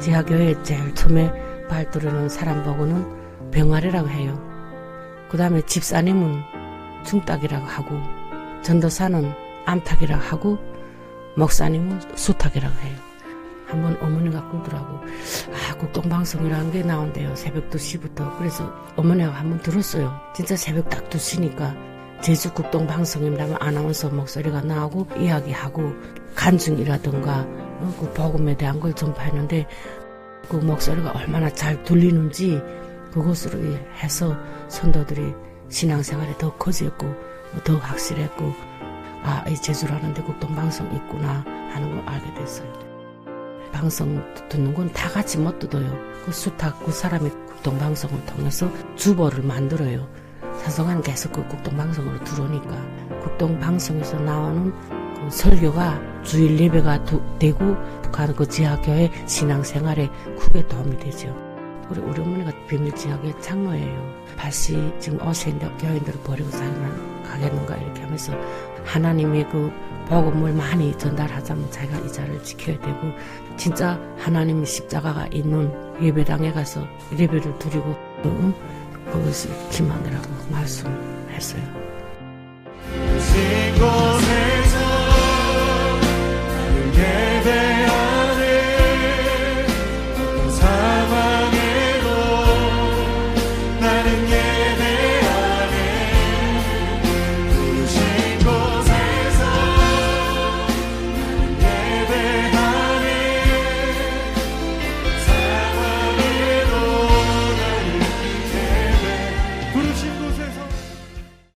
지하교회 제일 처음에 발들여놓은 사람 보고는 병아리라고 해요. 그 다음에 집사님은 중딱이라고 하고 전도사는 암탉이라고 하고 목사님은 수탉이라고 해요. 한번 어머니가 그러더라고. 아, 국동방송이라는 게 나온대요. 새벽 2시부터. 그래서 어머니가 한번 들었어요. 진짜 새벽 딱 2시니까 제주 국동방송이라면 아나운서 목소리가 나오고 이야기하고 간증이라든가 어, 그 복음에 대한 걸 전파했는데 그 목소리가 얼마나 잘 들리는지 그것으로 해서 선도들이 신앙생활에 더 커졌고 더 확실했고 아, 이 제주라는 데 국동방송 있구나 하는 걸 알게 됐어요. 방송 듣는 건 다 같이 못 듣어요. 그 수탁 그 사람이 국동방송을 통해서 주보를 만들어요. 사성은 계속 그 국동방송으로 들어오니까 국동방송에서 나오는 그 설교가 주일 예배가 두- 되고 북한 그 지하교회 신앙생활에 크게 도움이 되죠. 우리 우리 어머니가 비밀 지하교회 장로예요. 다시 지금 어세인데 교인들을 버리고 살면 가겠는가 이렇게 하면서 하나님의 그 복음을 많이 전달하자면 자기가 이 자를 지켜야 되고 진짜 하나님의 십자가가 있는 예배당에 가서 예배를 드리고 또 그것이 기만이라고 말씀했어요.